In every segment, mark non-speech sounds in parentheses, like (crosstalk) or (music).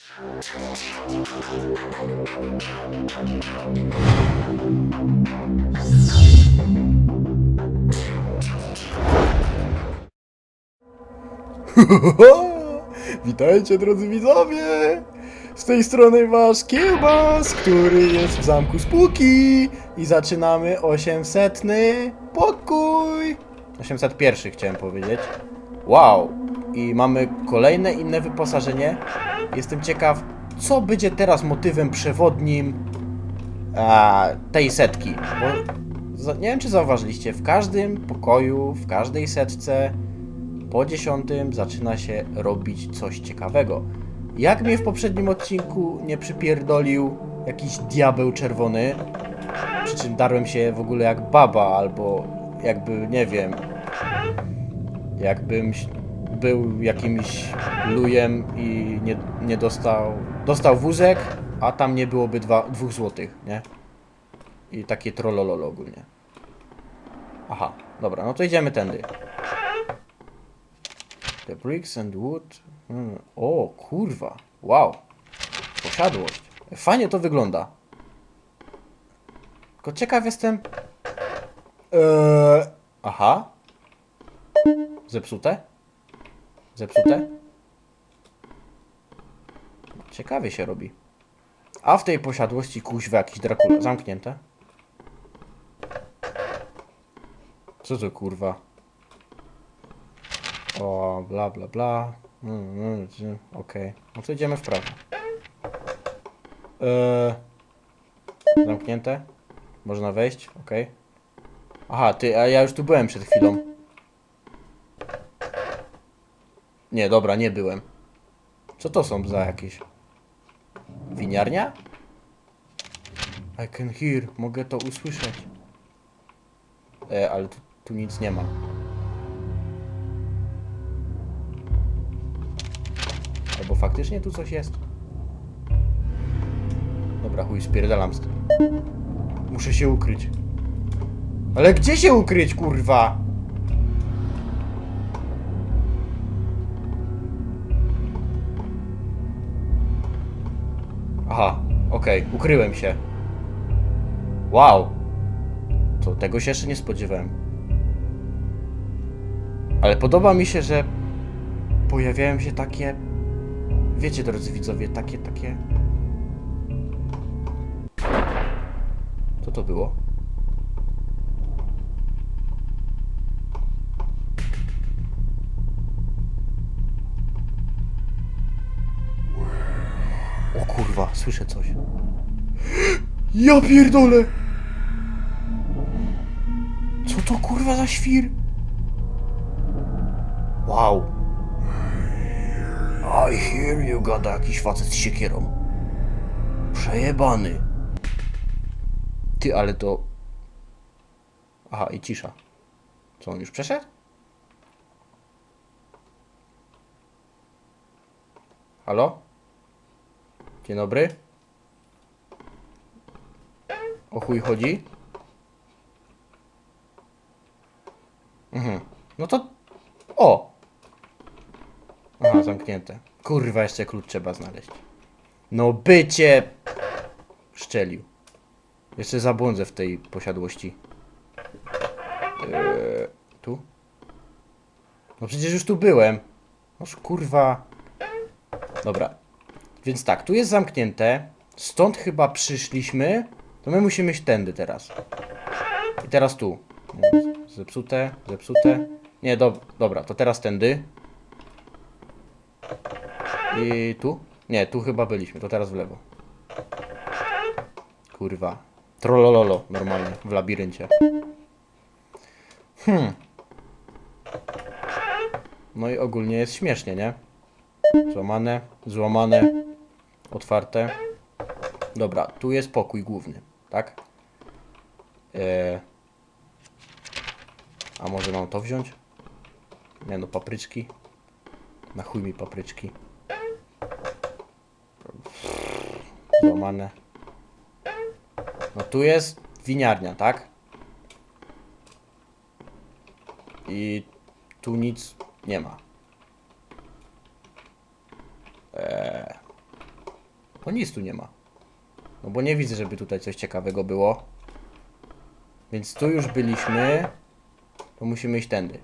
(laughs) Witajcie drodzy widzowie! Z tej strony wasz Kiełbas, który jest w zamku Spooky i zaczynamy 800 pokój! 801 chciałem powiedzieć. Wow! I mamy kolejne inne wyposażenie. Jestem ciekaw, co będzie teraz motywem przewodnim a, tej setki. Bo nie wiem, czy zauważyliście, w każdym pokoju, w każdej setce po dziesiątym zaczyna się robić coś ciekawego. Jak mnie w poprzednim odcinku nie przypierdolił jakiś diabeł czerwony, przy czym darłem się w ogóle jak baba, albo jakby, nie wiem, jakbym był jakimś lujem i nie, nie dostał, dostał wózek, a tam nie byłoby dwa, dwóch złotych, nie? I takie trollololo ogólnie. Aha, dobra, no to idziemy tędy. The bricks and wood. Hmm. O, kurwa. Wow. Posiadłość. Fajnie to wygląda. Tylko ciekaw jestem. Eee, aha. Zepsute? Zepsute? Ciekawie się robi. A w tej posiadłości kuźwa jakiś Dracula. Zamknięte. Co to kurwa? O, bla bla bla. Mm, mm, mm, Okej. No to idziemy w prawo. Eee, zamknięte? Można wejść? Okej. Aha, ty, a ja już tu byłem przed chwilą. Nie, dobra, nie byłem. Co to są za jakieś? Winiarnia? I can hear. Mogę to usłyszeć. E, ale tu, tu nic nie ma. Albo faktycznie tu coś jest? Dobra, chuj, spierdalam z tym. Muszę się ukryć. Ale gdzie się ukryć, kurwa? Aha, okej, ukryłem się. Wow. To tego się jeszcze nie spodziewałem. Ale podoba mi się, że pojawiają się takie Wiecie, drodzy widzowie, takie, takie... Co to było? Kurwa, słyszę coś. Ja pierdolę! Co to kurwa za świr? Wow. I hear you, gada jakiś facet z siekierą. Przejebany. Ty, ale to... Aha, i cisza. Co, on już przeszedł? Halo? Dzień dobry. O chuj chodzi? Mhm. No to... O! Aha, zamknięte. Kurwa, jeszcze klucz trzeba znaleźć. No bycie... Szczelił. Jeszcze zabłądzę w tej posiadłości. Eee, tu? No przecież już tu byłem. Noż kurwa... Dobra. Więc tak, tu jest zamknięte. Stąd chyba przyszliśmy. To my musimy iść tędy teraz. I teraz tu. Zepsute, zepsute. Nie, do, dobra, to teraz tędy. I tu? Nie, tu chyba byliśmy, to teraz w lewo. Kurwa. Trollololo, normalnie, w labiryncie. Hmm. No i ogólnie jest śmiesznie, nie? Złamane, złamane, otwarte. Dobra, tu jest pokój główny, tak? Eee. A może mam to wziąć? Nie no, papryczki. Na chuj mi papryczki. Złamane. No tu jest winiarnia, tak? I tu nic nie ma. To nic tu nie ma. No bo nie widzę, żeby tutaj coś ciekawego było. Więc tu już byliśmy. To musimy iść tędy.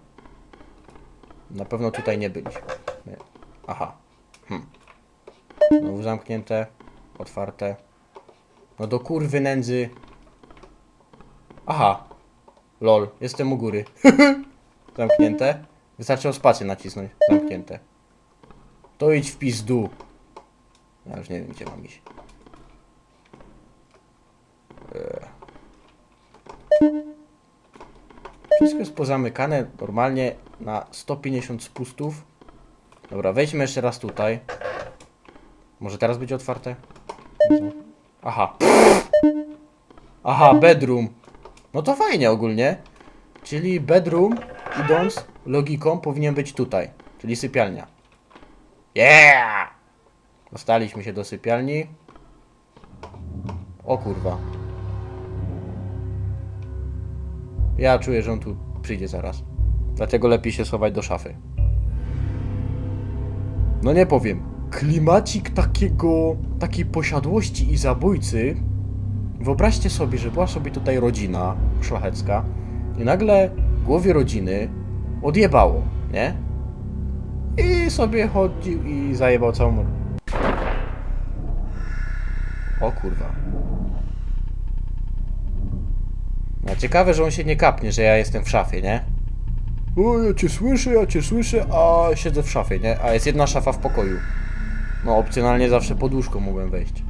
Na pewno tutaj nie byliśmy. Aha. Hm. Znowu zamknięte. Otwarte. No do kurwy nędzy. Aha. Lol. Jestem u góry. (laughs) Zamknięte. Wystarczy o spację nacisnąć. Zamknięte. To idź w pizdu. Ja już nie wiem, gdzie mam iść. Wszystko jest pozamykane normalnie na 150 spustów. Dobra, wejdźmy jeszcze raz tutaj. Może teraz być otwarte? Aha. Aha, bedroom. No to fajnie ogólnie. Czyli bedroom, idąc logiką, powinien być tutaj. Czyli sypialnia. Yeah! Dostaliśmy się do sypialni. O kurwa. Ja czuję, że on tu przyjdzie zaraz. Dlatego lepiej się schować do szafy. No nie powiem. Klimacik takiego, takiej posiadłości i zabójcy. Wyobraźcie sobie, że była sobie tutaj rodzina szlachecka i nagle głowie rodziny odjebało, nie? I sobie chodził i zajebał całą... O kurwa. No ciekawe, że on się nie kapnie, że ja jestem w szafie, nie? O, ja cię słyszę, ja cię słyszę, a siedzę w szafie, nie? A jest jedna szafa w pokoju. No, opcjonalnie zawsze pod łóżko mogłem wejść.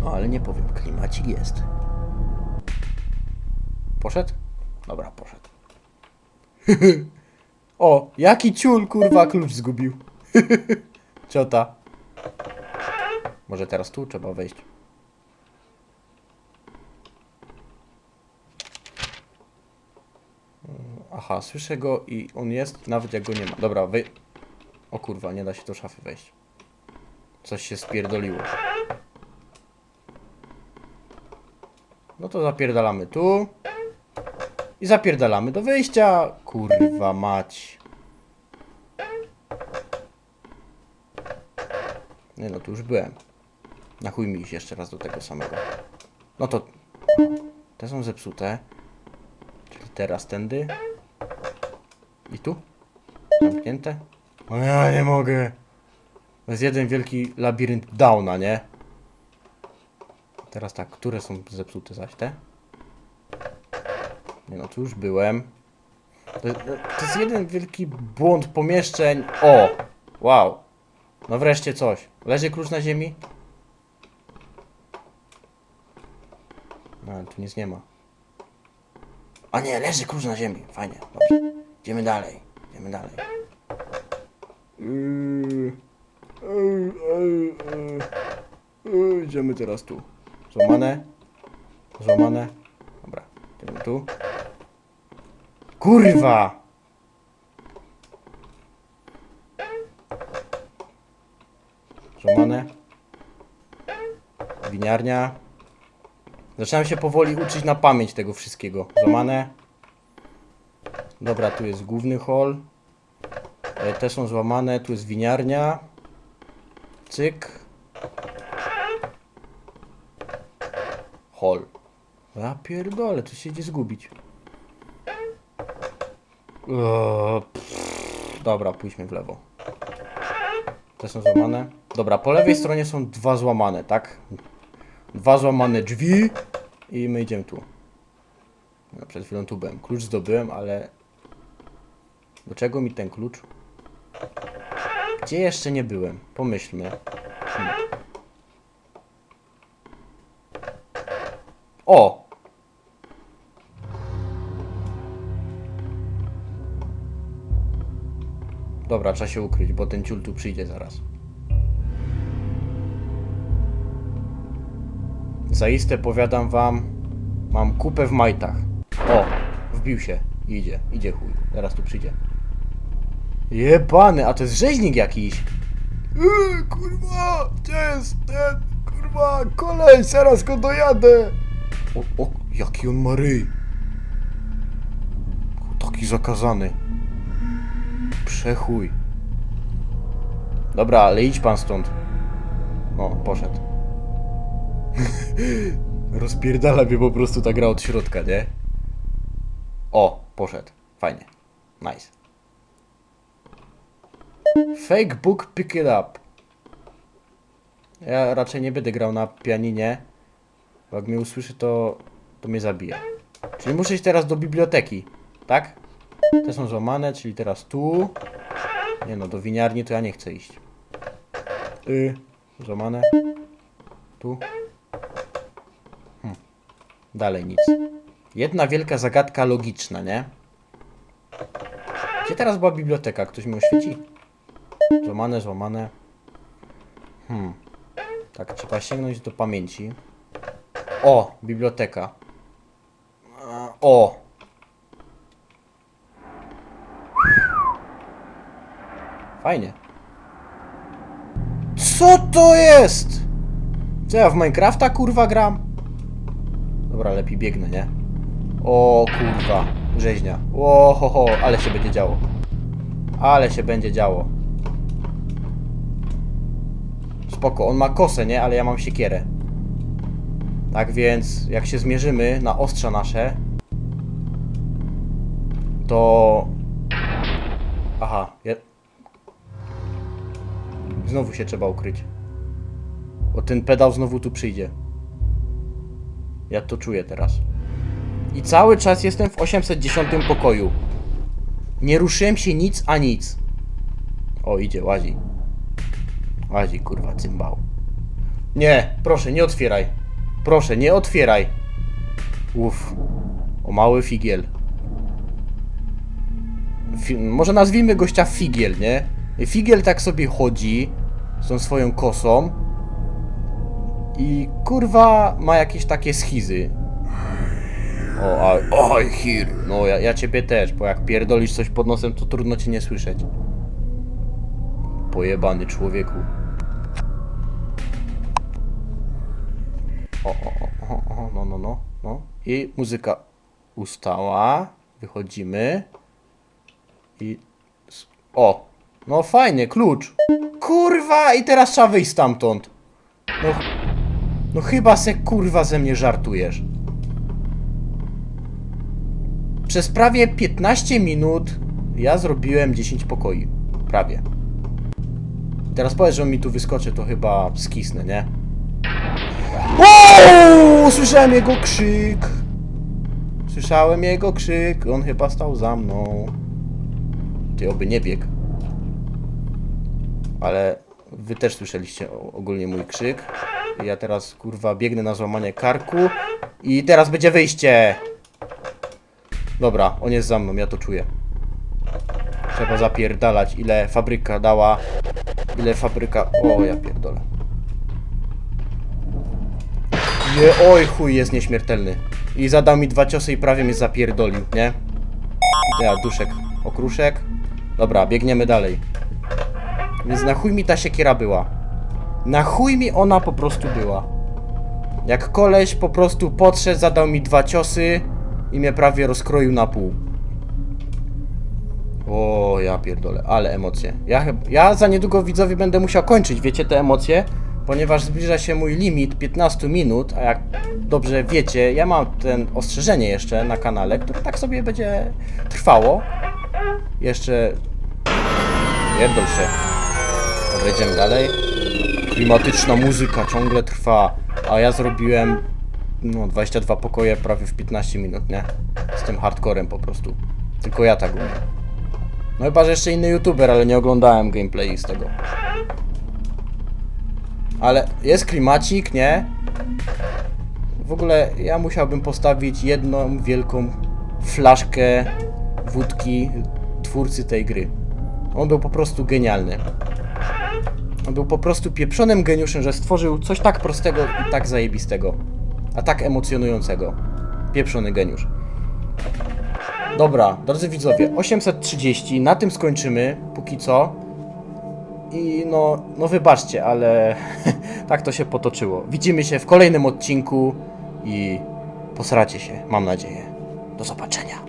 No, ale nie powiem, klimacik jest. Poszedł? Dobra, poszedł. (laughs) o, jaki ciul, kurwa, klucz zgubił. (laughs) Ciota. Może teraz tu trzeba wejść. Aha, słyszę go i on jest, nawet jak go nie ma. Dobra, wy... O kurwa, nie da się do szafy wejść. Coś się spierdoliło. No to zapierdalamy tu. I zapierdalamy do wyjścia. Kurwa mać. Nie no, tu już byłem. Na chuj mi iść jeszcze raz do tego samego. No to... Te są zepsute. Czyli teraz tędy. I tu? Zamknięte? O ja nie mogę. To jest jeden wielki labirynt downa, nie? Teraz tak, które są zepsute zaś te? Nie no, tu już byłem. To, to jest jeden wielki błąd pomieszczeń. O! Wow. No wreszcie coś. Leży klucz na ziemi? No, tu nic nie ma. A nie, leży klucz na ziemi. Fajnie, dobrze. Idziemy dalej. Idziemy dalej. Idziemy teraz tu. Złamane. Złamane. Dobra, idziemy tu. Kurwa! Winiarnia. Zaczynam się powoli uczyć na pamięć tego wszystkiego. Złamane. Dobra, tu jest główny hall. E, Te są złamane, tu jest winiarnia. Cyk. Hall. Ja pierdolę, tu się idzie zgubić. Pff. Dobra, pójdźmy w lewo. Te są złamane. Dobra, po lewej stronie są dwa złamane, tak? Dwa złamane drzwi i my idziemy tu. No, przed chwilą tu byłem. Klucz zdobyłem, ale... Do czego mi ten klucz? Gdzie jeszcze nie byłem? Pomyślmy. Hmm. O! Dobra, trzeba się ukryć, bo ten ciul tu przyjdzie zaraz. Zaiste powiadam wam, mam kupę w majtach. O, wbił się. Idzie, idzie chuj. Zaraz tu przyjdzie. Jebany, a to jest rzeźnik jakiś. Yy, kurwa, gdzie jest ten, kurwa, kolej, zaraz go dojadę. O, o, jaki on ma ryj. Taki zakazany. Przechuj. Dobra, ale idź pan stąd. O, poszedł. Rozpierdala mnie po prostu ta gra od środka, nie? O, poszedł. Fajnie. Nice. Fake book pick it up. Ja raczej nie będę grał na pianinie. Bo jak mnie usłyszy, to, to mnie zabije. Czyli muszę iść teraz do biblioteki, tak? Te są złamane, czyli teraz tu. Nie no, do winiarni to ja nie chcę iść. Y, złamane. Tu. Dalej nic. Jedna wielka zagadka logiczna, nie? Gdzie teraz była biblioteka? Ktoś mi oświeci? Złamane, złamane. Hmm. Tak, trzeba sięgnąć do pamięci. O, biblioteka. O! Fajnie. Co to jest? Co ja w Minecrafta kurwa gram? Dobra, lepiej biegnę, nie? O kurwa, rzeźnia. O ho, ho, ale się będzie działo. Ale się będzie działo. Spoko, on ma kosę, nie? Ale ja mam siekierę. Tak więc, jak się zmierzymy na ostrza nasze, to... Aha, je... Znowu się trzeba ukryć. Bo ten pedał znowu tu przyjdzie. Ja to czuję teraz. I cały czas jestem w 810 pokoju. Nie ruszyłem się nic a nic. O, idzie, łazi. Łazi, kurwa, cymbał. Nie, proszę, nie otwieraj. Proszę, nie otwieraj. Uff. O mały figiel. Fi może nazwijmy gościa figiel, nie? Figiel tak sobie chodzi z tą swoją kosą i kurwa ma jakieś takie schizy. O, a, oj, Hir. No, ja, ja ciebie też, bo jak pierdolisz coś pod nosem, to trudno cię nie słyszeć. Pojebany człowieku. O, o, o, o, o, no, no, no, no. I muzyka ustała. Wychodzimy. I... O! No fajnie, klucz. Kurwa! I teraz trzeba wyjść stamtąd. No... No chyba se kurwa ze mnie żartujesz. Przez prawie 15 minut ja zrobiłem 10 pokoi. Prawie. Teraz powiedz, że on mi tu wyskoczy, to chyba skisnę, nie? Wow! Słyszałem jego krzyk. Słyszałem jego krzyk. On chyba stał za mną. Ty oby nie biegł. Ale wy też słyszeliście ogólnie mój krzyk. Ja teraz kurwa biegnę na złamanie karku. I teraz będzie wyjście. Dobra, on jest za mną, ja to czuję. Trzeba zapierdalać, ile fabryka dała. Ile fabryka. O, ja pierdolę. Nie, oj chuj, jest nieśmiertelny. I zadał mi dwa ciosy i prawie mnie zapierdolił, nie? Ja, duszek, okruszek. Dobra, biegniemy dalej. Więc na chuj mi ta siekiera była. Na chuj mi ona po prostu była. Jak koleś po prostu podszedł, zadał mi dwa ciosy i mnie prawie rozkroił na pół. O, ja pierdolę, ale emocje. Ja, ja za niedługo widzowie będę musiał kończyć, wiecie, te emocje, ponieważ zbliża się mój limit 15 minut, a jak dobrze wiecie, ja mam ten ostrzeżenie jeszcze na kanale, które tak sobie będzie trwało. Jeszcze... Pierdol się. Dobra, idziemy dalej. Klimatyczna muzyka ciągle trwa, a ja zrobiłem no 22 pokoje prawie w 15 minut, nie? Z tym hardcorem po prostu. Tylko ja tak umiem. No chyba, że jeszcze inny youtuber, ale nie oglądałem gameplay z tego. Ale jest klimacik, nie? W ogóle ja musiałbym postawić jedną wielką flaszkę wódki twórcy tej gry. On był po prostu genialny. On był po prostu pieprzonym geniuszem, że stworzył coś tak prostego i tak zajebistego. A tak emocjonującego. Pieprzony geniusz. Dobra, drodzy widzowie, 830, na tym skończymy, póki co. I no, no wybaczcie, ale (laughs) tak to się potoczyło. Widzimy się w kolejnym odcinku i posracie się, mam nadzieję. Do zobaczenia.